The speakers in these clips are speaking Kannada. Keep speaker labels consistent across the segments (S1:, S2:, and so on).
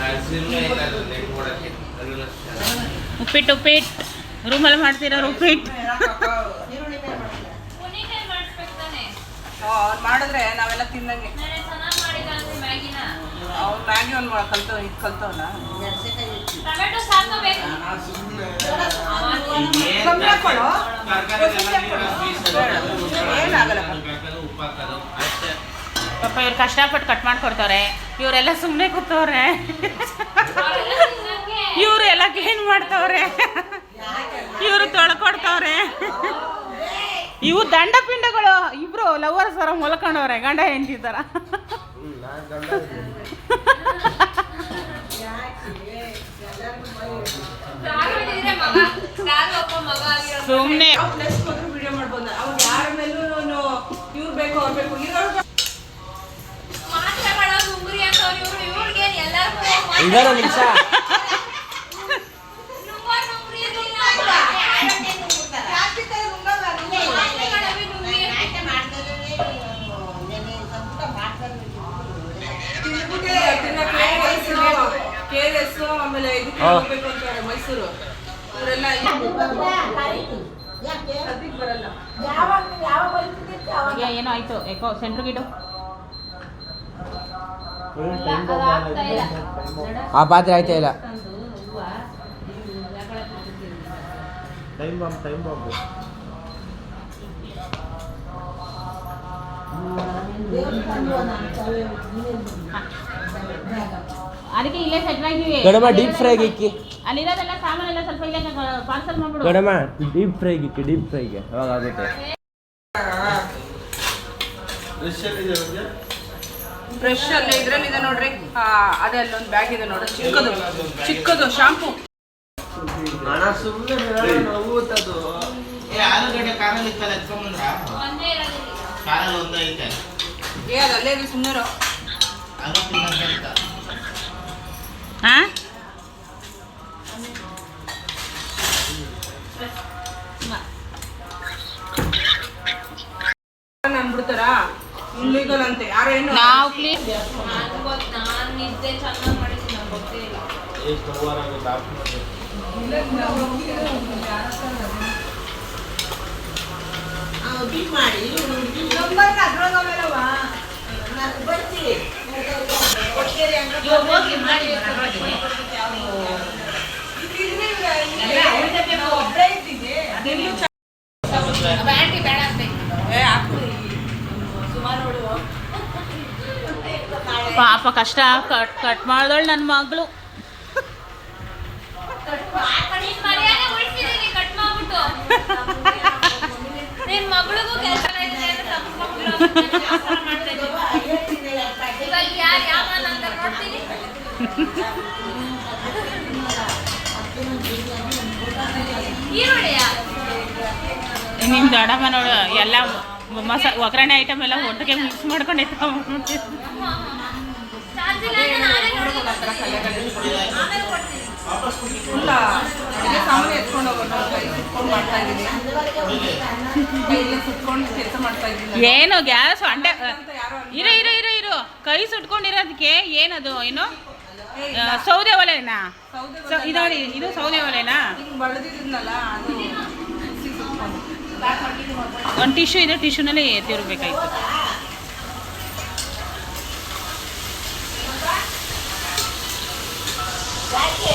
S1: As you make. ಉಪ್ಪಿಟ್ಟು ಉಪ್ಪಿಟ್ಟು ರೂಮಲ್ಲಿ ಮಾಡ್ತೀರಾ ಉಪ್ಪಿಟ್ಟು
S2: ಅವ್ರು ಮಾಡಿದ್ರೆ ನಾವೆಲ್ಲ ತಿನ್ನಂಗೆ ಅವ್ರು ಮ್ಯಾಗಿ ಒಂದು ಕಲ್ತವ ಇದು ಕಲ್ತವಲ್ಲ?
S1: ಪಾಪ ಇವ್ರು ಕಷ್ಟಪಟ್ಟು ಕಟ್ ಮಾಡ್ಕೊಡ್ತಾರೆ ಇವರೆಲ್ಲ ಸುಮ್ಮನೆ ಕೂತವ್ರೆ. ಇವರು ಎಲ್ಲ ಕ್ಲೀನ್ ಮಾಡ್ತವ್ರೆ. ಇವರು ತೊಳ್ಕೊಡ್ತವ್ರೆ. ಇವು ದಂಡ ಪಿಂಡಗಳು ಇಬ್ರು ಲವರ್ಸ್ ಸರ ಮೊಲ್ಕೊಂಡವ್ರೆ ಗಂಡ ಹೆಂಡತಿ ಥರ ಸುಮ್ಮನೆ
S2: ಯಾವ ಆಮೇಲೆ ಇದಕ್ಕೆ
S3: ಹಾ.
S2: ಹೋಗ್ಬೇಕು ಅಂತಾರೆ ಮೈಸೂರು. ಇವರೆಲ್ಲ ಸದ್ಯಕ್ಕೆ ಬರಲ್ಲ.
S1: ಏನೋ ಆಯ್ತು. ಯಾಕೋ ಸೆಂಟ್ರ್
S4: ಇಲ್ಲ.
S3: ಆ ಪಾತ್ರೆ ಆಯ್ತಾ ಇಲ್ಲ? ಟೈಮ್ ಬಾಂಬ್ ಟೈಮ್ ಬಾಂಬ್
S1: ಅದಕ್ಕೆ ಇಲ್ಲೇ ಸೆಟ್ ಆಗಿವಿ
S3: ಗಡಮ ಡೀಪ್ ಫ್ರೈಗೆ ಇಕ್ಕಿ.
S1: ಅಲ್ಲಿರೋದೆಲ್ಲ ಸಾಮಾನೆಲ್ಲ ಸ್ವಲ್ಪ ಇಲ್ಲೇ ಪಾರ್ಸಲ್ ಮಾಡ್ಬಿಡು.
S3: ಗಡಮ ಡೀಪ್ ಫ್ರೈಗೆ ಇಕ್ಕಿ ಡೀಪ್ ಫ್ರೈಗೆ ಅವಾಗ ಆಗುತ್ತೆ
S2: ಬ್ರಷ್ ಅಲ್ಲಿ ಇದ್ರಲ್ಲಿದೆ ನೋಡ್ರಿ. ಆ, ಅದೇ ಅಲ್ಲೊಂದು ಬ್ಯಾಗ್ ಇದೆ ನೋಡ್ರಿ. ಚಿಕ್ಕದು ಚಿಕ್ಕದು ಶಾಂಪು
S3: ಹಣ ಸುಮ್ಮನೆ ನೋವುತ್ತದು
S5: ಏ ಆಲೂಗಡ್ಡೆ ಕಾರಲ್ಲಿ ಇತ್ತಲ್ಲ ಎತ್ಕೊಂಬಂದ್ರ. ಕಾರಲ್ಲಿ ಒಂದೇ ಐತೆ.
S2: ಏ ಅದು ಅಲ್ಲೇ ಇದೆ ಸುಮ್ಮನೆ
S1: ಹಾ ನಾವು ಕ್ಲೀನ್
S3: ಮಾಡಿ.
S1: ಪಾಪ ಕಷ್ಟ ಕಟ್ ಕಟ್ ಮಾಡ್ದಳು ನನ್ನ ಮಗಳು
S4: ನಿನ್ ಮರ್ಯಾದೆ ಉಳ್ಸಿದೀನಿ, ಕಟ್ ಮಾಡ್ಬಿಟ್ಟು. ನಿನ್ ಮಗಳಿಗೂ ಕೆಲ್ಸ
S1: ನಿಮ್ಮ ದೊಡ್ಡಮ್ಮ ನೋಡು ಎಲ್ಲ ಮಸ ಒಗ್ಗರಣೆ ಐಟಮ್ ಎಲ್ಲ ಒಟ್ಟಿಗೆ ಮಿಕ್ಸ್ ಮಾಡ್ಕೊಂಡು ಎತ್ಕೊಂಡ್ಬಿಟ್ಟು
S4: ಚಾರ್ಜ್ ಇಲ್ಲ.
S2: ಅಡುಗೆ ಸಾಮಾನು ಎತ್ಕೊಂಡು ಹೋಗೋಣ ಕೈ ಸುತ್ಕೊಂಡು ಮಾಡ್ತಾ ಇದ್ದೀನಿ. ಕೈಯಲ್ಲಿ ಸುತ್ಕೊಂಡು ಕೆಲಸ ಮಾಡ್ತಾ ಇದ್ದೀನಿ.
S1: ಏನು ಗ್ಯಾಸ್ ಅಂಡೆ ಇರೋ ಇರೋ ಇರೋ ಇರು. ಕೈ ಸುಟ್ಕೊಂಡಿರೋದಕ್ಕೆ ಏನದು ಏನು. ಸೌದೆ ಒಲೆನಾ? ಇದು ನೋಡಿ ಇದು ಸೌದೆ ಒಲೆನಾ?
S2: ಬಳ್ದಿದ್ನಲ್ಲ.
S1: ಒಂದು ಟಿಶ್ಯೂ ಇದೆ ಟಿಶ್ಯೂನಲ್ಲಿ ಎತ್ತಿರ್ಬೇಕಾಯ್ತು.
S4: ಸಿಹಿ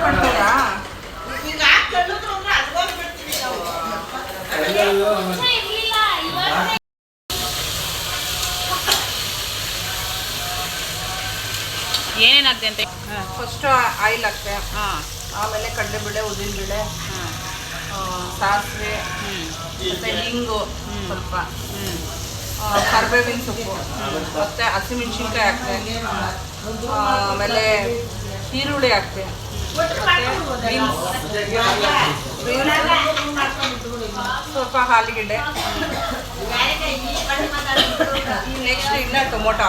S2: ಕೊಡೋಕೆ ಆ, ನಮ್ಗೆ ಯಾಕೋ- ಬ್ರಷ್
S4: ವೀಕೆಂಡ್
S2: ಮಾಡ್ಕೊಳ್ತೀರಾ?
S4: ಇರ್ಲಿಲ್ಲ ಇವಾಗ
S1: ಏನೇನಾಗ್ತೆ ಅಂತ
S2: ಫಸ್ಟ್ ಆಯಿಲ್ ಹಾಕ್ತೆ ಆಮೇಲೆ ಕಡಲೆಬೇಳೆ ಉದ್ದಿನಬೇಳೆ
S1: ಹಾಂ
S2: ಸಾಸಿವೆ ಮತ್ತೆ ಹಿಂಗು ಸ್ವಲ್ಪ. ಕರಿಬೇವಿನ ಸೊಪ್ಪು. ಮತ್ತೆ ಹಸಿಮೆಣಸಿನ್ಕಾಯಿ ಹಾಕ್ತೆ. ಆಮೇಲೆ ಈರುಳ್ಳಿ ಹಾಕ್ತೆ ಬೀನ್ಸ್ ಸ್ವಲ್ಪ ಆಲೂಗೆಡ್ಡೆ ನೆಕ್ಸ್ಟ್ ಇನ್ನ ಟೊಮೊಟೊ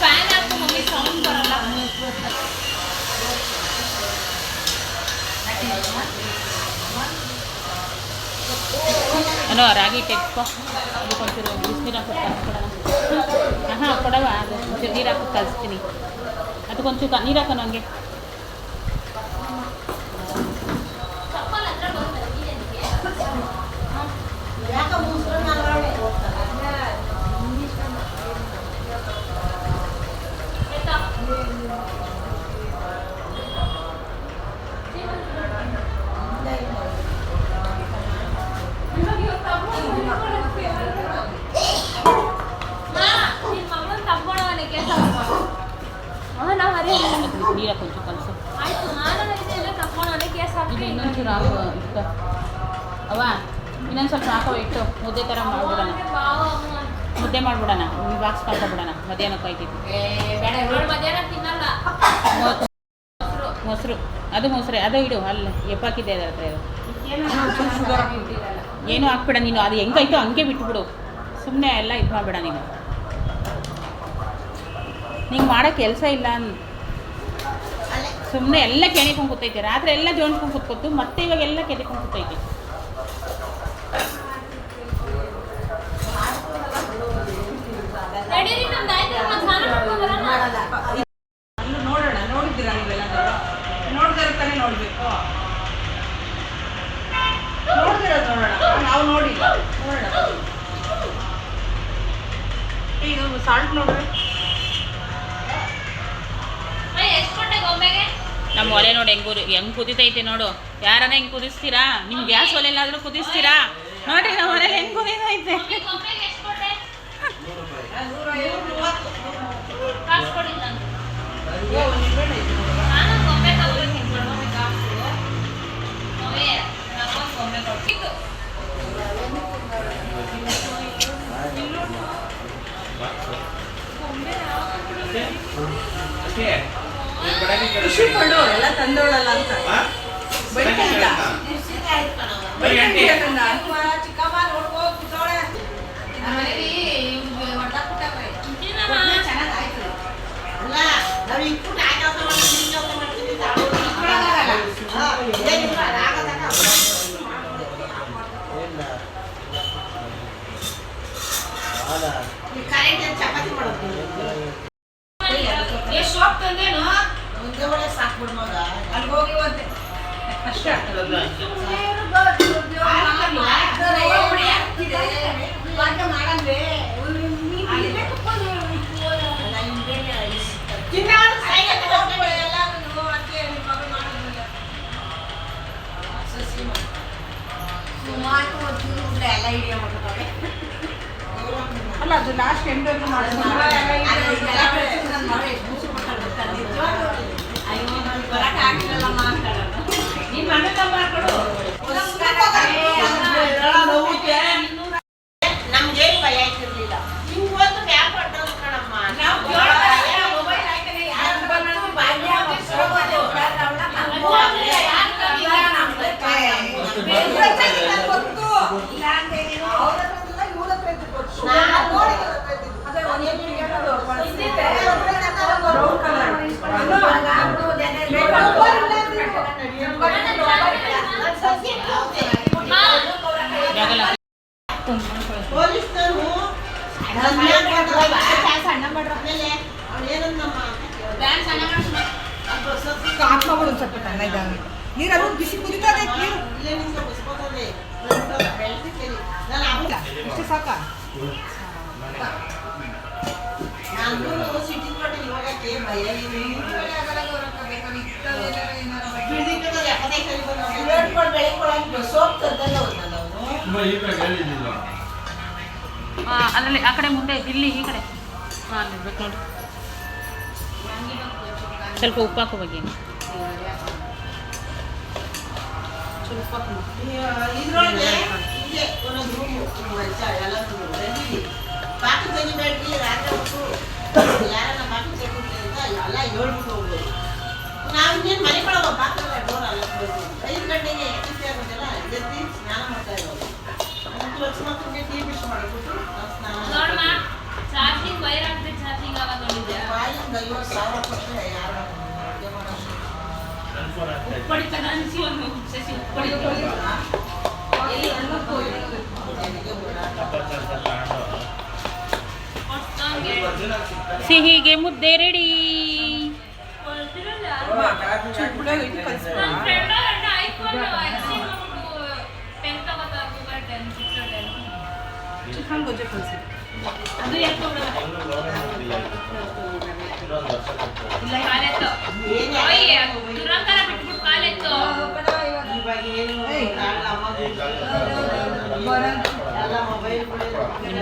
S4: ಫ್ಯಾನ್ ಸೌಂಡ್ ಬರಲ್ಲ.
S1: ಅನೋ ರಾಗಿ ತೆಗ್ಕೊ ಅದಕ್ಕೊಂಚೂರು ಬಿಸಿನೀರು ಹಾಕಿ ಕಲಿಸ್ಕೊಡೋಣ. ಹಾಂ ಕೊಡವ? ಅದು ಒಂಚೂರು ನೀರು ಹಾಕಿ ಕಲಿಸ್ತೀನಿ. ಅದಕ್ಕೊಂಚೂರು ನೀರು ಹಾಕೋಣ ಹಂಗೆ. ಇನ್ನೊಂಚೂರು ಅವ ಇನ್ನೊಂದು ಸ್ವಲ್ಪ ಹಾಕೋ ಇಟ್ಟು ಮುದ್ದೆ ಥರ ಮಾಡ್ಬಿಡೋಣ. ಮುದ್ದೆ ಮಾಡ್ಬಿಡೋಣ. ಒಂದು ಬಾಕ್ಸ್ ಕಳ್ಕೊಬಿಡೋಣ. ಮಧ್ಯಾಹ್ನಕ್ಕೆ ಮೂವತ್ತು ಮೊಸರು. ಅದು ಮೊಸರು. ಅದು ಇಡು ಅಲ್ಲಿ ಎಪ್ಪಾಕಿದೆ ಅದ್ರ ಹತ್ರ ಇದು ಏನು ಹಾಕ್ಬೇಡ ನೀನು. ಅದು ಹೆಂಗಾಯ್ತು ಹಂಗೆ ಬಿಟ್ಬಿಡು. ಸುಮ್ಮನೆ ಎಲ್ಲ ಇದು ಮಾಡಬೇಡ ನೀನು. ನಿಂಗೆ ಮಾಡೋ ಕೆಲಸ ಇಲ್ಲ ಸುಮ್ಮನೆ ಎಲ್ಲ ಕೆಣಿಕೊಂಡು ಕೂತೈತೆ. ರಾತ್ರಿ ಎಲ್ಲ ಜೋಣಿಸ್ಕೊಂಡು ಕೂತ್ಕೊತು ಮತ್ತೆ ಇವಾಗ ಎಲ್ಲ ಕೆಣಿಕೊಂಡು ಕೂತೈತೆ
S2: ನೋಡೋಣ ನೋಡಿದ್ದೀರಾ ನೀವೆಲ್ಲ? ನೋಡ್ದಿರೋ ತಾನೇ ನೋಡಬೇಕು. ನೋಡ್ದಿರೋದು ನೋಡೋಣ ನಾವು ನೋಡಿಲ್ಲ. ನೋಡೋಣ. ಈಗ ಸಾಲ್ಟ್ ನೋಡ್ರಿ
S1: ನಮ್ಮ ಒಲೆ ನೋಡಿ ಹೆಂಗ್ ಹೆಂಗ್ ಕುದಿತೈತೆ ನೋಡು. ಯಾರನ್ನ ಹೆಂಗ್ ಕುದಿಸ್ತೀರಾ? ನಿಮ್ ಗ್ಯಾಸ್ ಒಲೆಲ್ಲಾದ್ರೂ ಕುದಿಸ್ತೀರಾ? ನೋಡ್ರಿ ನಮ್ಮ ಒಲೆ ಹೆಂಗ್ ಕುದಿತೈತೆ
S2: ಖುಷಿ ಪಡು ಎಲ್ಲ ತಂದೋಳಲ್ಲ ಅಂತ. ಬೈಕಂತ ಬೈಕಂತ ಅಲ್ಲ ಅದು ಲಾಸ್ಟ್ ಎಂಡ್
S4: ನಿಮ್ಮ
S2: ಇದ್ದಾವೆ ನೀರು ಅದು ಬಿಸಿ ಕುದಿತದೆ ನೀರು. ಇಷ್ಟು ಸಾಕ?
S1: ಆ, ಅಲ್ಲಲ್ಲಿ ಆ ಕಡೆ ಮುಂದೆ ಇಲ್ಲಿ ಈ ಕಡೆ. ಹಾಂ ನೋಡಿ. ಸ್ವಲ್ಪ ಉಪ್ಪು ಹಾಕೋ ಬಗ್ಗೆ.
S6: ಇದ್ರೊಳಗೆ ಹಿಂಗೆ ಒಂದೊಂದು ರೂಮು ಎಲ್ಲ ರೆಡಿ ಬಾಕಿ ತೆಗಿಬೇಡ್ರಿ ರಾತ್ರಿ ಹೊತ್ತು ಯಾರನ್ನ ಬಾಕಿ ಅಂತ ಎಲ್ಲ ಹೇಳ್ಬಿಟ್ಟು ಹೋಗ್ಬೋದು ನಾವು ಇನ್ನೇನು ಮನೆ ಬಾಕಲ್ಲ ಡೋರ್ ಅಲ್ಲ ಐದು ಗಂಟೆಗೆ ಎಚ್ಚರಿಕೆ ಆಗೋದೆಲ್ಲ ಎದ್ದು ಸ್ನಾನ ಮಾಡ್ತಾ ಇರೋದು. ಅದಕ್ಕೆ ಲಕ್ಷ ಮಕ್ಕಳಿಗೆ ಟೀ ಬಿಸಿ ಮಾಡಿಬಿಟ್ಟು ನಾವು ಸ್ನಾನ.
S4: ಚಾರ್ಜಿಂಗ್ ವೈರ್ ಆಗ್ತದೆ ಚಾರ್ಜಿಂಗ್ ಆಗೋದು ನೋಡಿದ್ಯಾ?
S6: ಬಾಯಿಂದ ಐವತ್ತು ಸಾವಿರ ಕೊಟ್ಟರೆ
S1: ಸಿಹಿಗೆ ಮುದ್ದೆ ರೆಡಿ
S2: ಹಂಗೆ ಗೊಜ್ಜೆ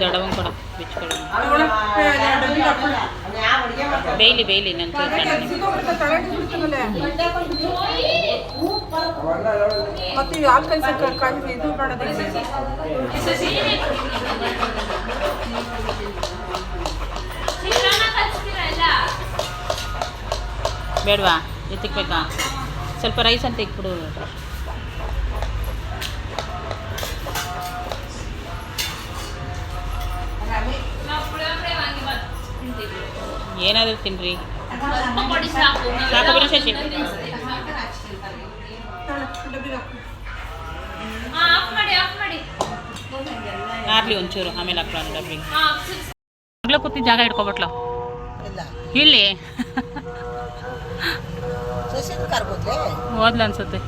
S1: ದೊಡ್ಡವಂಗೆ ಕೊಡು ಬಿಚ್ಕೊಡು
S6: ಯಾವ
S1: ಬೇಯ್ಲಿ ಬೇಯ್ಲಿ ನಂಗೆ
S2: ಮತ್ತೆ ಕಲಿಸಕ್ಕೆ ಕಾಯಿ ಇದು ಮಾಡೋದು
S1: ಬೇಡವಾ ಎತ್ತಿಕ್ಬೇಕಾ? ಸ್ವಲ್ಪ ರೈಸ್ ಅಂತ ಇಕ್ಬಿಡು ಏನಾದರೂ ತಿನ್ರಿ.
S4: ಸಾಕು
S1: ಬಿಡು ಶಶಿ.
S4: ಆಫ್ ಮಾಡಿ ಆಫ್ ಮಾಡಿ.
S1: ಆರ್ಲಿ ಒಂಚೂರು ಆಮೇಲೆ ಹಾಕ್ಕೊಳ್ಳೋಣ ಡಬ್ಬಿಗೆ. ಮಗ್ಳು ಕೂತಿ ಜಾಗ ಇಟ್ಕೊಬಿಟ್ಲು
S6: ಇಲ್ಲ.
S1: ಹೋದ್ಲ ಅನ್ಸುತ್ತೆ.